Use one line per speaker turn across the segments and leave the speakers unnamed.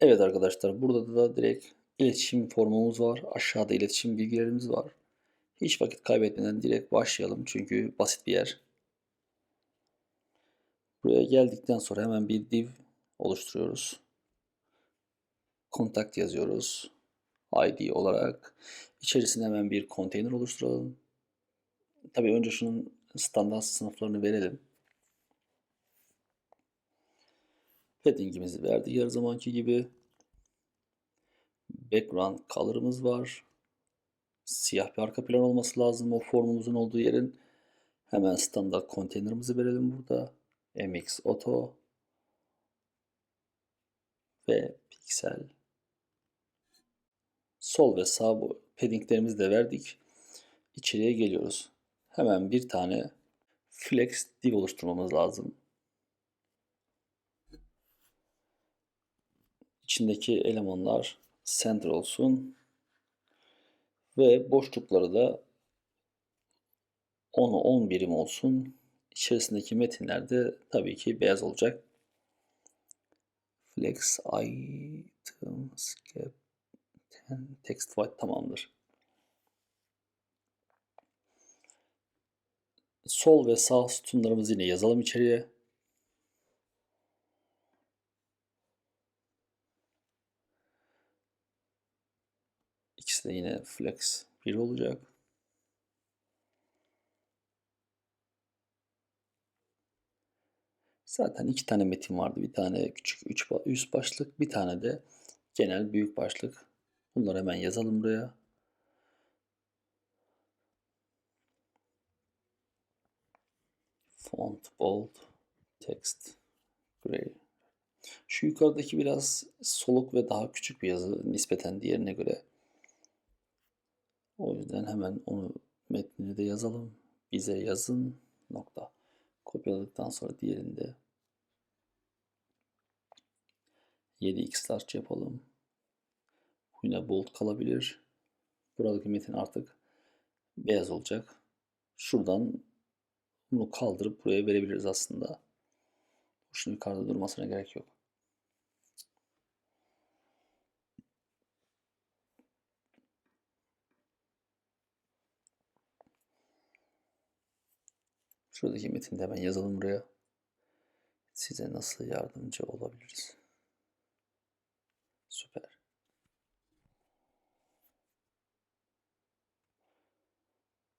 Evet arkadaşlar burada da direkt iletişim formumuz var. Aşağıda iletişim bilgilerimiz var. Hiç vakit kaybetmeden direkt başlayalım çünkü basit bir yer. Buraya geldikten sonra hemen bir div oluşturuyoruz. Kontak yazıyoruz. ID olarak. İçerisine hemen bir konteyner oluşturalım. Tabii önce şunun standart sınıflarını verelim. Padding'imizi verdik her zamanki gibi. Background color'ımız var. Siyah bir arka plan olması lazım o formumuzun olduğu yerin. Hemen standart konteynerimizi verelim burada. MX Auto ve Pixel. Sol ve sağ paddinglerimizi de verdik. İçeriye geliyoruz. Hemen bir tane flex div oluşturmamız lazım. İçindeki elemanlar center olsun. Ve boşlukları da 10'u 10 birim olsun. İçerisindeki metinler de tabii ki beyaz olacak. Flex items cap text white tamamdır. Sol ve sağ sütunlarımızı yine yazalım içeriye. De yine flex 1 olacak. Zaten iki tane metin vardı. Bir tane küçük üç, üst başlık, bir tane de genel büyük başlık. Bunları hemen yazalım buraya. Font bold, text gray. Şu yukarıdaki biraz soluk ve daha küçük bir yazı nispeten diğerine göre. O yüzden hemen onu metnini de yazalım. Bize yazın nokta. Kopyaladıktan sonra diğerinde 7x large yapalım. Yine bold kalabilir. Buradaki metin artık beyaz olacak. Şuradan bunu kaldırıp buraya verebiliriz aslında. Şunun yukarıda durmasına gerek yok. Şuradaki metini de hemen yazalım buraya. Size nasıl yardımcı olabiliriz? Süper.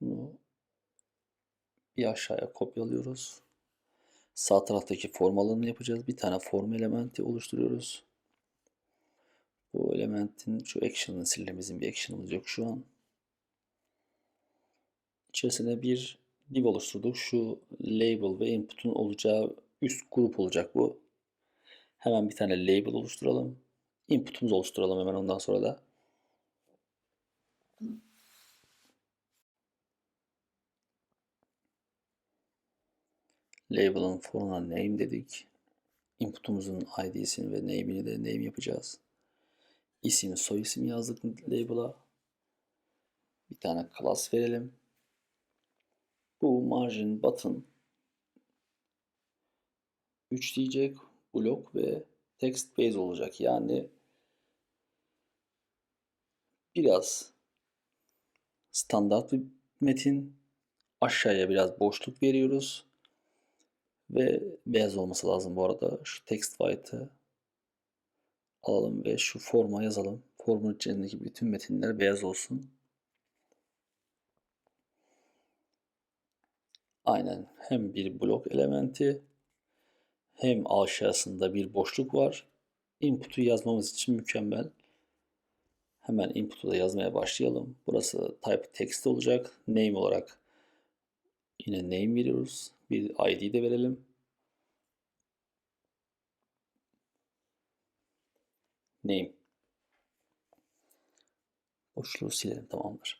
Bunu bir aşağıya kopyalıyoruz. Sağ taraftaki form alanını yapacağız. Bir tane form elementi oluşturuyoruz. Bu elementin şu action'ını silelim. Bizim bir action'ımız yok şu an. İçerisine bir div oluşturduk. Şu label ve input'un olacağı üst grup olacak bu. Hemen bir tane label oluşturalım. Input'umuzu oluşturalım hemen ondan sonra da. Label'ın foruna name dedik. Input'umuzun id'sini ve name'ini de name yapacağız. İsim, soy isim yazdık label'a. Bir tane class verelim. Bu margin button 3 diyecek blok ve text base olacak. Yani biraz standart bir metin aşağıya biraz boşluk veriyoruz. Ve beyaz olması lazım bu arada. Şu text white'ı alalım ve şu forma yazalım. Formun içindeki bütün metinler beyaz olsun. Aynen hem bir blok elementi hem aşağısında bir boşluk var. Input'u yazmamız için mükemmel. Hemen input'u da yazmaya başlayalım. Burası type text olacak. Name olarak yine name veriyoruz. Bir ID de verelim. Name. Boşluğu silelim tamamdır.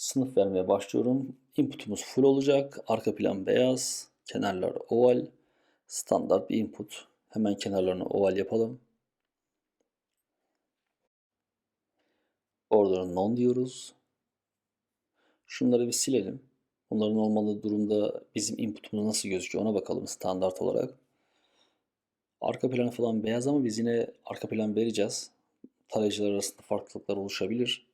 Sınıf vermeye başlıyorum. Input'umuz full olacak. Arka plan beyaz. Kenarlar oval. Standart bir input. Hemen kenarlarını oval yapalım. Order none diyoruz. Şunları bir silelim. Bunların olmadığı durumda bizim inputumuz nasıl gözüküyor ona bakalım standart olarak. Arka planı falan beyaz ama biz yine arka plan vereceğiz. Tarayıcılar arasında farklılıklar oluşabilir.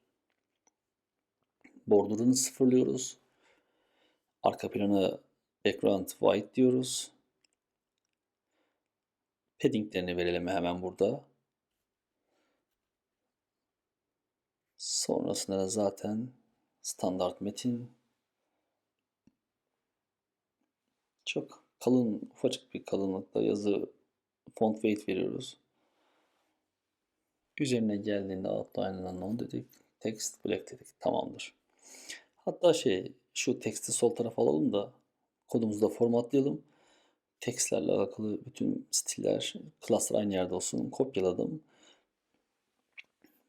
Border'ını sıfırlıyoruz. Arka planı background white diyoruz. Paddinglerini verelim hemen burada. Sonrasında da zaten standart metin. Çok kalın, ufacık bir kalınlıkta yazı font weight veriyoruz. Üzerine geldiğinde outline'dan no dedik. Text black dedik. Tamamdır. Hatta şey şu teksti sol tarafa alalım da kodumuzu da formatlayalım. Tekstlerle alakalı bütün stiller, classlar aynı yerde olsun. Kopyaladım.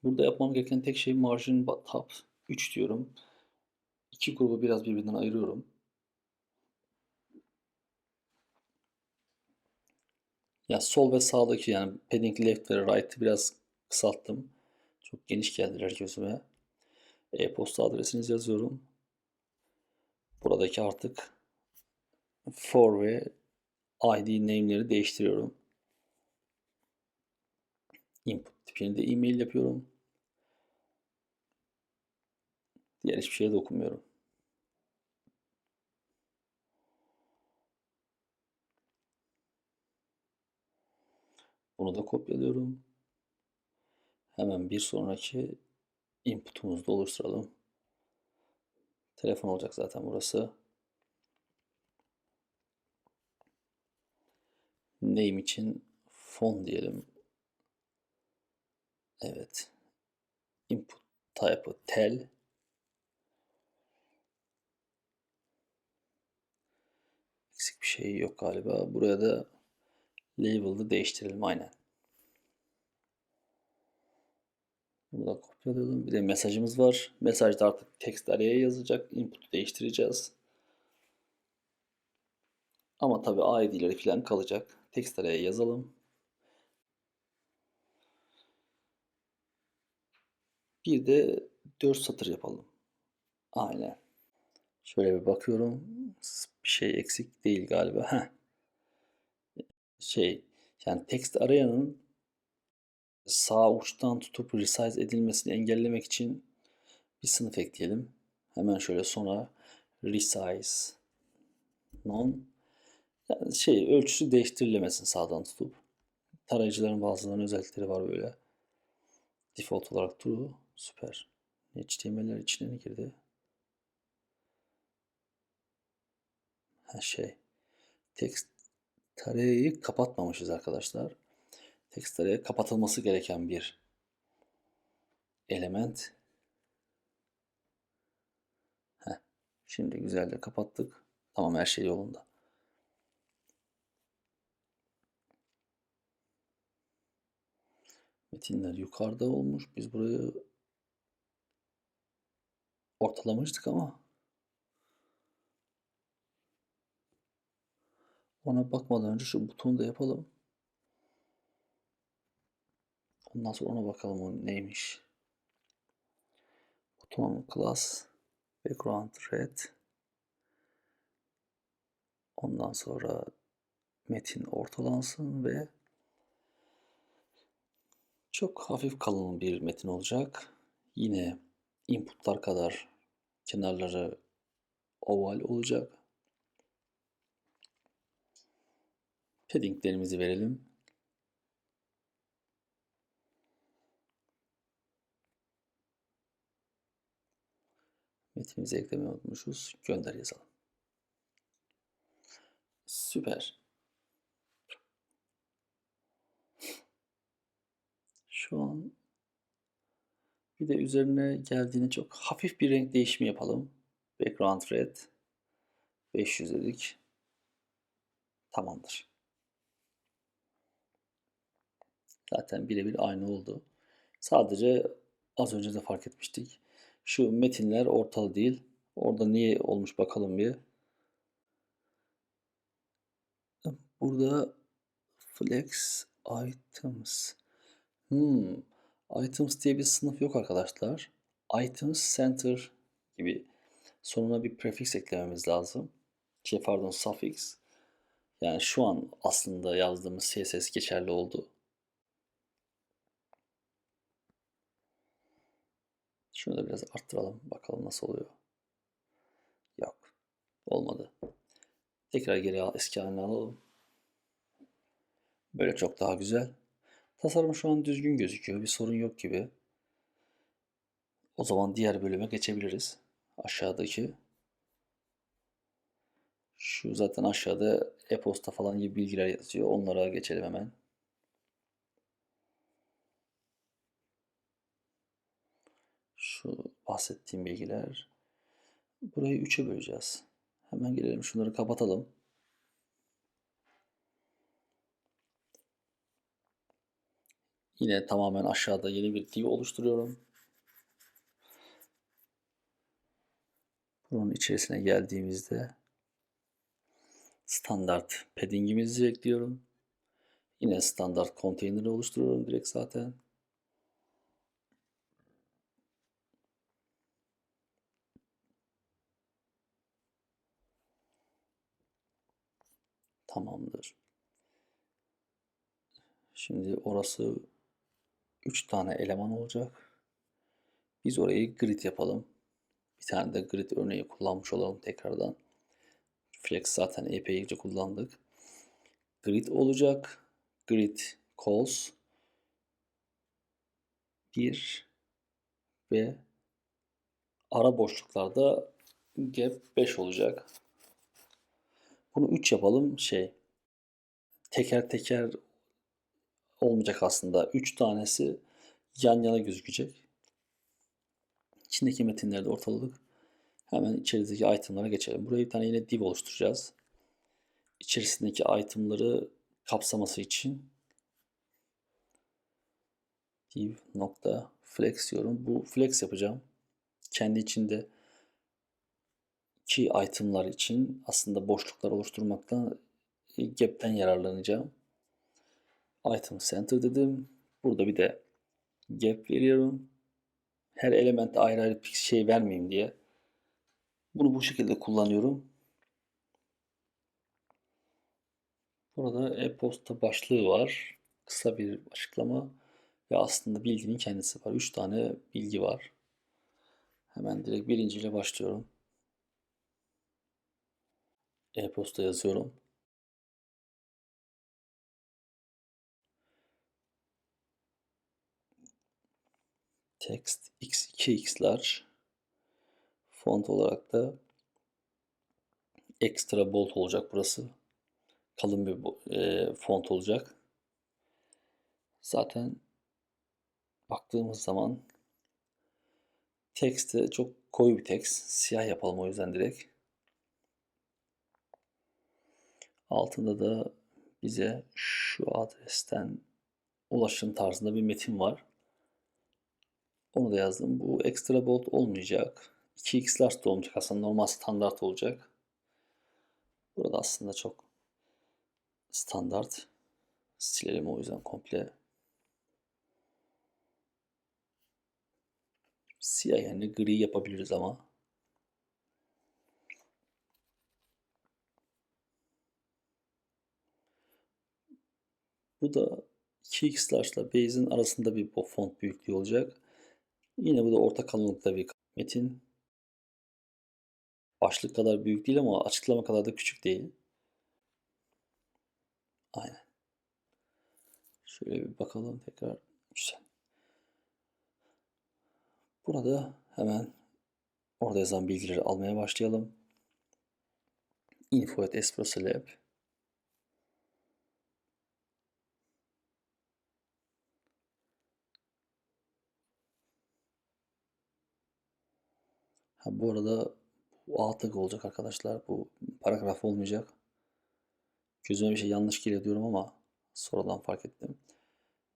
Burada yapmam gereken tek şey margin top 3 diyorum. İki grubu biraz birbirinden ayırıyorum. Ya sol ve sağdaki yani padding left ve right'ı biraz kısalttım. Çok geniş geldiler gözüme. E-posta adresinizi yazıyorum. Buradaki artık for ve ID name'leri değiştiriyorum. Input tipini de e-mail yapıyorum. Diğer hiçbir şeye dokunmuyorum. Bunu da kopyalıyorum. Hemen bir sonraki input'umuzu da oluşturalım. Telefon olacak zaten burası. Name için fon diyelim. Evet. Input type'ı tel. Eksik bir şey yok galiba. Buraya da label'ı değiştirelim aynen. Bunu da kopyalayalım. Bir de mesajımız var. Mesajda artık text araya yazacak. Input'u değiştireceğiz. Ama tabi ID'leri falan kalacak. Text araya yazalım. Bir de 4 satır yapalım. Aynen. Şöyle bir bakıyorum. Bir şey eksik değil galiba. Heh. Şey yani text arayanın sağ uçtan tutup resize edilmesini engellemek için bir sınıf ekleyelim. Hemen şöyle sonra resize non yani şey ölçüsü değiştirilemesin sağdan tutup. Tarayıcıların bazılarının özellikleri var böyle. Default olarak true. Süper. HTML'ler içine ne girdi? Ha şey. Text tarayı kapatmamışız arkadaşlar. Text araya kapatılması gereken bir element. Heh. Şimdi güzelce kapattık. Tamam her şey yolunda. Metinler yukarıda olmuş. Biz burayı ortalamıştık ama ona bakmadan önce şu butonu da yapalım. Ondan sonra ona bakalım o neymiş. Buton class background red. Ondan sonra metin ortalansın ve çok hafif kalın bir metin olacak. Yine inputlar kadar kenarları oval olacak. Paddinglerimizi verelim. Metinimizi eklemeyi unutmuşuz. Gönder yazalım. Süper. Şu an bir de üzerine geldiğinde çok hafif bir renk değişimi yapalım. Background red 500 dedik. Tamamdır. Zaten birebir aynı oldu. Sadece az önce de fark etmiştik. Şu metinler ortalı değil. Orada niye olmuş bakalım bir. Burada flex items. Hmm. Items diye bir sınıf yok arkadaşlar. Items center gibi Sonuna bir prefix eklememiz lazım. Şey pardon suffix. Yani şu an aslında yazdığımız CSS geçerli oldu. Şunu da biraz arttıralım. Bakalım nasıl oluyor. Yok. Olmadı. Tekrar geri al, eski haline alalım. Böyle çok daha güzel. Tasarım şu an düzgün gözüküyor. Bir sorun yok gibi. O zaman diğer bölüme geçebiliriz. Aşağıdaki. Şu zaten aşağıda e-posta falan gibi bilgiler yazıyor. Onlara geçelim hemen. Bahsettiğim bilgiler. Burayı 3'e böleceğiz. Hemen gelelim şunları kapatalım. Yine tamamen aşağıda yeni bir div oluşturuyorum. Bunun içerisine geldiğimizde standart paddingimizi ekliyorum. Yine standart konteyneri oluşturuyorum direkt zaten. Tamamdır. Şimdi orası 3 tane eleman olacak. Biz orayı grid yapalım. Bir tane de grid örneği kullanmış olalım tekrardan. Flex zaten epeyce kullandık. Grid olacak. Grid calls 1 ve ara boşluklarda gap 5 olacak. Bunu 3 yapalım. Şey teker teker olmayacak aslında. 3 tanesi yan yana gözükecek. İçindeki metinleri de ortaladık. Hemen içerideki itemlara geçelim. Buraya bir tane yine div oluşturacağız. İçerisindeki itemları kapsaması için div nokta flex diyorum. Bu flex yapacağım. Kendi içinde iki itemlar için aslında boşluklar oluşturmaktan gap'ten yararlanacağım. Item center dedim. Burada bir de gap veriyorum. Her elemente ayrı ayrı bir şey vermeyeyim diye. Bunu bu şekilde kullanıyorum. Burada e-posta başlığı var. Kısa bir açıklama ve aslında bilginin kendisi var. 3 tane bilgi var. Hemen direkt birinciyle başlıyorum. E-posta yazıyorum. Text x2x large. Font olarak da ekstra bold olacak burası. Kalın bir e, font olacak. Zaten baktığımız zaman tekste çok koyu bir tekst. Siyah yapalım o yüzden direkt. Altında da bize şu adresten ulaşın tarzında bir metin var. Onu da yazdım. Bu ekstra bold olmayacak. 2x large olmayacak. Aslında normal standart olacak. Burada aslında çok standart. Silelim o yüzden komple. Siyah yani gri yapabiliriz ama. Bu da 2x large ile base'in arasında bir font büyüklüğü olacak. Yine bu da orta kalınlıkta bir metin. Başlık kadar büyük değil ama açıklama kadar da küçük değil. Aynen. Şöyle bir bakalım tekrar. Güzel. Burada hemen orada yazan bilgileri almaya başlayalım. Info at Espresso Lab. Ha, bu arada bu A tag olacak arkadaşlar. Bu paragraf olmayacak. Gözüme bir şey yanlış geliyor diyorum ama sonradan fark ettim.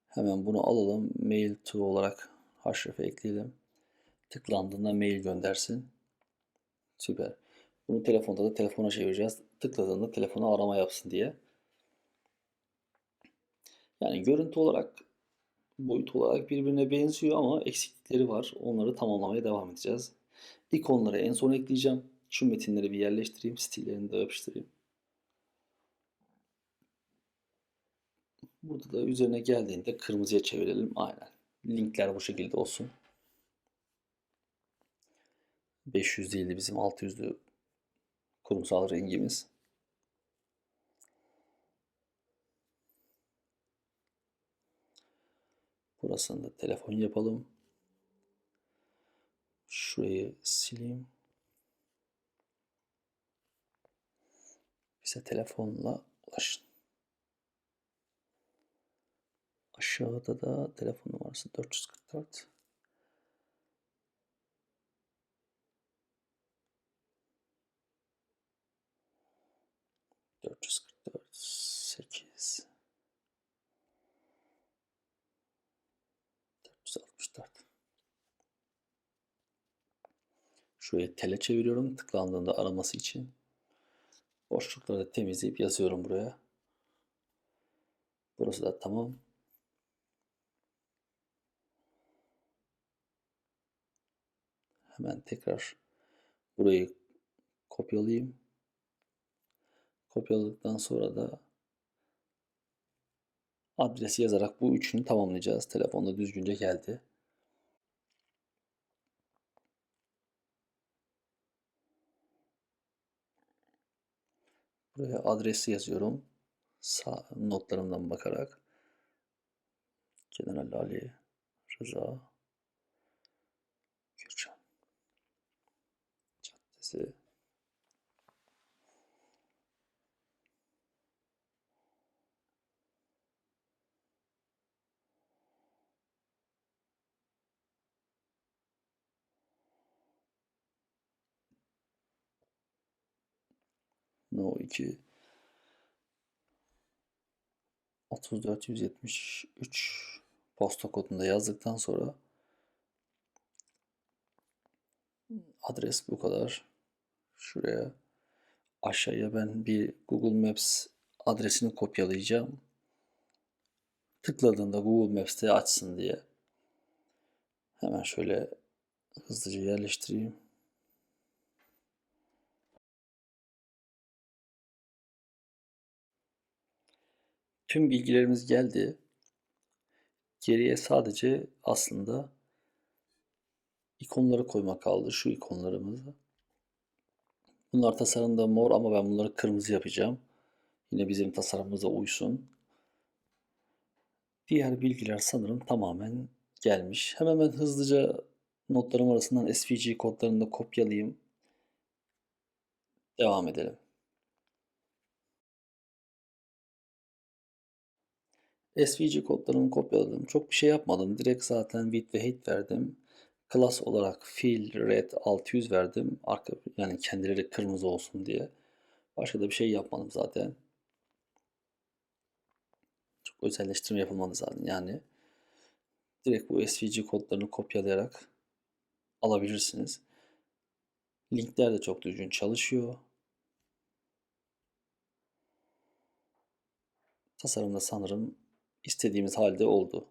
Hemen bunu alalım. Mail to olarak haşrefe ekleyelim. Tıklandığında mail göndersin. Süper. Bunu telefonda da telefona çevireceğiz. Tıkladığında telefona arama yapsın diye. Yani görüntü olarak boyut olarak birbirine benziyor ama eksiklikleri var. Onları tamamlamaya devam edeceğiz. İkonları en son ekleyeceğim. Şu metinleri bir yerleştireyim. Stillerini de yapıştırayım. Burada da üzerine geldiğinde kırmızıya çevirelim. Aynen. Linkler bu şekilde olsun. 500 değildi bizim 600'lü kurumsal rengimiz. Burasını da telefon yapalım. Şurayı sileyim. Bize telefonla ulaşın. Aşağıda da telefon numarası 444. Şuraya tele çeviriyorum tıklandığında araması için. Boşlukları temizleyip yazıyorum buraya. Burası da tamam. Hemen tekrar burayı kopyalayayım. Kopyaladıktan sonra da adresi yazarak bu üçünü tamamlayacağız. Telefonda düzgünce geldi. Buraya adresi yazıyorum. Sağ notlarımdan bakarak. General Ali Rıza Gürcan Caddesi No 2 3473 posta kodunda yazdıktan sonra adres bu kadar. Şuraya aşağıya ben bir Google Maps adresini kopyalayacağım. Tıkladığında Google Maps'te açsın diye. Hemen şöyle hızlıca yerleştireyim. Tüm bilgilerimiz geldi. Geriye sadece aslında ikonları koymak kaldı. Şu ikonlarımızı. Bunlar tasarımda mor ama ben bunları kırmızı yapacağım. Yine bizim tasarımımıza uysun. Diğer bilgiler sanırım tamamen gelmiş. Hemen ben hızlıca notlarım arasından SVG kodlarını da kopyalayayım. Devam edelim. SVG kodlarını kopyaladım. Çok bir şey yapmadım. Direkt zaten width ve height verdim. Class olarak fill red 600 verdim. Arka yani kendileri kırmızı olsun diye. Başka da bir şey yapmadım zaten. Çok özelleştirme yapılmadı zaten. Yani direkt bu SVG kodlarını kopyalayarak alabilirsiniz. Linkler de çok düzgün çalışıyor. Tasarımda sanırım istediğimiz halde oldu.